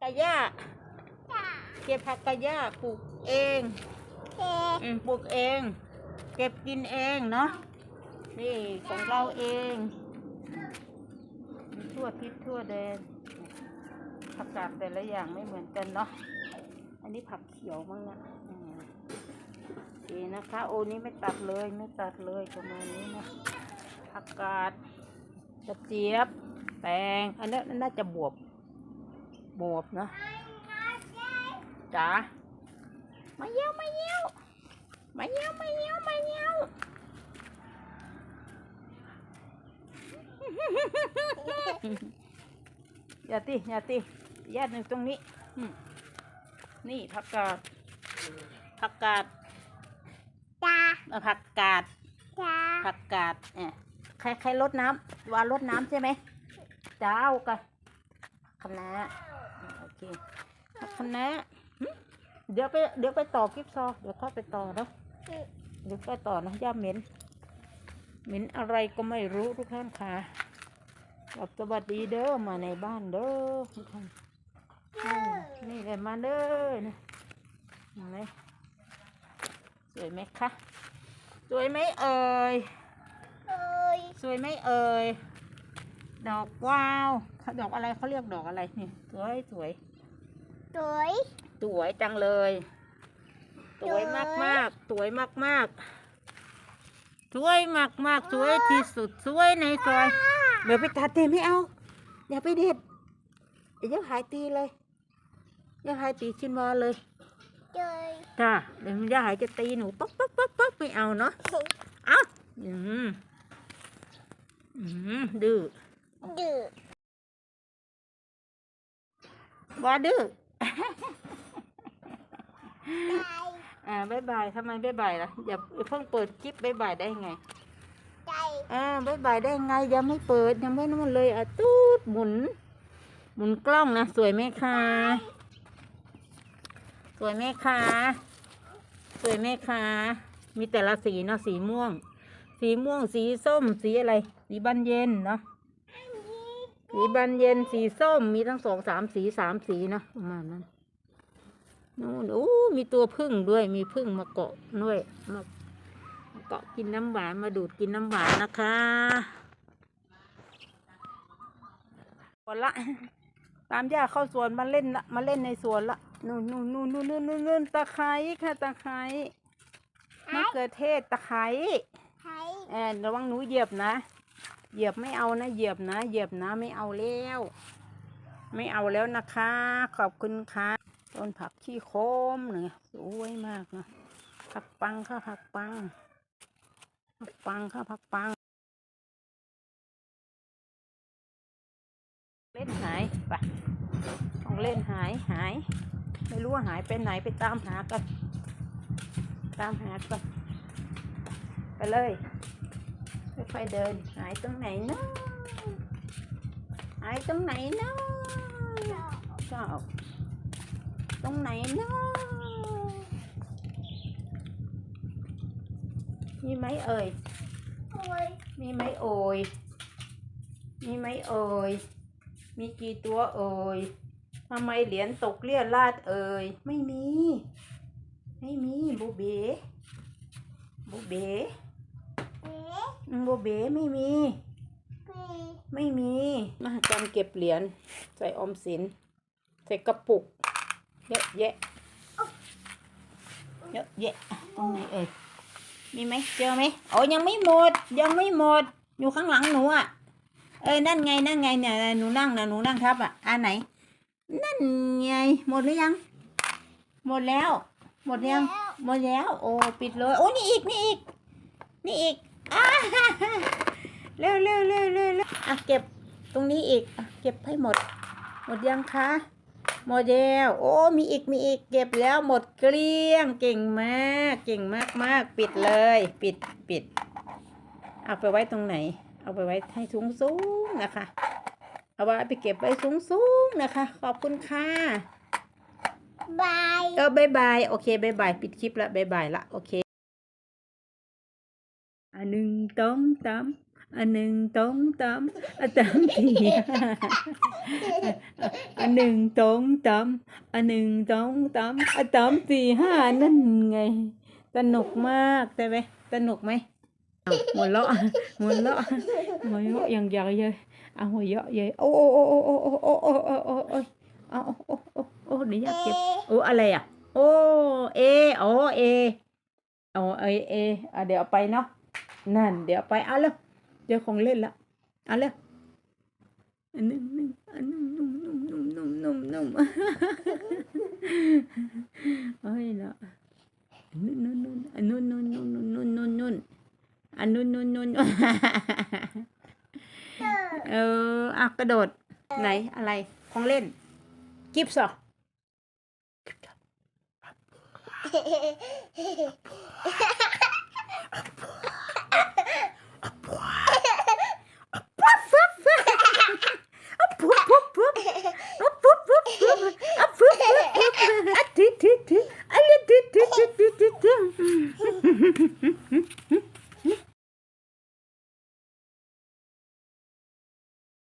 กะย่าเก็บผักกะย่าปลูกเองอืมปลูกเอง เก็บกินเองเนาะนี่ของเราเองทั่วทิศทั่วแดนผักกาดแต่ละอย่างไม่เหมือนกันเนาะอันนี้ผักเขียวมั้งนะอืมโอเคนะคะ โอ้นี้ไม่ตัดเลยไม่ตัดเลยประมาณนี้นะผักกาดกระเจี๊ยบแตงอันนั้นน่าจะบวบ บวบเนาะจ๋ามาเยี่ยวมาเยี่ยวมาเยี่ยวมาเยี่ยวมาเยี่ยวอย่าตีอย่าตีญาติหนึ่งตรงนี้อืมนี่ผักกาดผักกาดเอ่อผักกาดผักกาดเนี่ยใครใครลดน้ำวานลดน้ำใช่ไหมเจ้ากันคณะ อืมโอเคผักคณะหึเดี๋ยวไปเดี๋ยวไปต่อคลิปซอเดี๋ยวเข้าไปต่อเนาะเดี๋ยวไปต่อนะย่าเหม็นเหม็นอะไรก็ไม่รู้ทุกท่านค่ะกับสวัสดีเด้อมาในบ้านเด้อทุกท่านอืมนี่เลยมาเด้อนะเห็นไหมสวยไหมคะสวยไหมเอ่ยสวยไหมเอ่ยดอกว้าวเขาดอกอะไรเขาเรียกดอกอะไรนี่สวยสวย สวยจังเลย สวยมากมากๆสวยมากมากๆสวยมากมากๆสวยที่สุดสวยในซอยเดี๋ยวไปตัดเตไม่เอา อย่าไปเด็ดเดี๋ยวหายตีเลยอย่าหายตีชินวาเลยจ้าเดี๋ยวย่าหายจะตีหนูป๊อกป๊อกป๊อกป๊อกไม่เอาเนาะเอาอืมอืมดื้อว่าดื้อ อ่าบายบายทำไมบายบายล่ะอย่าเพิ่งเปิดคลิปบายบายได้ไงอ่าบายบายได้ไงยังไม่เปิดยังไม่นู่นเลยอะตูดหมุน หมุนกล้องนะสวยไหมคะสวยไหมคะสวยไหมคะมีแต่ละสีเนาะสีม่วง สีม่วงสีส้มสีอะไร สีบานเย็นเนาะ สีบานเย็นสีส้มมีทั้งสองสามสีสามสีเนาะประมาณนั้นนู่นโอ้มีตัวพึ่งด้วยมีพึ่งมาเกาะด้วยมามาเกาะกินน้ำหวานมาดูดกินน้ำหวานนะคะสวนละตามย่าเข้าสวนมาเล่นละมาเล่นในสวนละนู่นนู่นนู่นนู่นนู่นนู่นนู่นตะไคร้ค่ะตะไคร้มะเขือเทศตะไคร้แอนระวังหนูเหยียบนะ เหยียบไม่เอานะ เหยียบนะ เหยียบนะไม่เอาแล้ว ไม่เอาแล้วนะคะ ขอบคุณค่ะต้นผักขี้โคมเนี่ยสวยมากนะผักปังค่ะผักปังผักปังค่ะผักปังเล่นหายไปของเล่นหายหาย ไม่รู้ว่าหายไปไหนไปตามหากัน ตามหากันไปเลย ค่อยๆเดิน หายตรงไหนเนาะหายตรงไหนเนาะชอบตรงไหนเนาะมีไหมเอ่ย มีไหมโอ่ยมีไหมเอ่ย มีกี่ตัวเอ่ยทำไมเหรียญตกเลี่ยราดเอ่ย ไม่มี ไม่มีบูเบบูเบ อืมบูเบไม่มี ไม่มีมหกรรมเก็บเหรียญใส่ออมสิน ใส่กระปุก เยอะแยะ เยอะแยะตรงไหนเอ่ยมีไหมเจอไหมโอ้ยังไม่หมด ยังไม่หมด อยู่ข้างหลังหนูอะ เออนั่นไงนั่นไงเนี่ยหนูนั่งนะหนูนั่งทับอะอันไหน นั่นไงหมดหรือยัง หมดแล้ว หมดยังหมดแล้ว โอ้ปิดเลย โอ้นี่อีกนี่อีก นี่อีก เร็วเร็วเร็วเร็วเร็วอะเก็บตรงนี้อีกอะเก็บให้หมด หมดยังคะหมดแล้วโอ้มีอีกมีอีกเก็บแล้วหมดเกลี้ยงเก่งมากเก่งมากมากปิดเลย ปิดปิด เอาไปไว้ตรงไหน เอาไปไว้ให้สูงสูงๆนะคะ เอาไว้ไปเก็บไว้สูงสูงๆนะคะ ขอบคุณค่ะบายเออบายบายโอเคบายบายปิดคลิปละบายบายละโอเค อะหนึ่งสองสามอันหนึ่งตองตามอันตามสี่ห้าอันหนึ่งตองตามอันหนึ่งตองตามอันตามสี่ห้านั่นไงสนุกมากใช่ไหมสนุกไหมหัวเราะหัวเราะหัวเราะอย่างใหญ่เลยเอาหัวเราะใหญ่โอ้โอ้โอ้โอ้โอ้โอ้โอ้โอ้โอ้โอ้เอาโอ้โอ้โอ้โอ้เดี๋ยวอยากเก็บโอ้อะไรอะโอ้เอโอ้เอโอ้เอเออะเดี๋ยวเอาไปเนาะ นั่น เดี๋ยวไปเอาเลยเดี๋ยวของเล่นละเอาเลยอันนึงนึงอันนึงนุ่มนุ่มนุ่มนุ่มนุ่มนุ่มเอ้ยเนาะนู่นนู่นนู่นอันนู่นนู่นนู่นนู่นนู่นนู่นอันนู่นนู่นนู่นเอออะกระโดด ไหนอะไรของเล่น กิฟส์เหรอปุ๊บ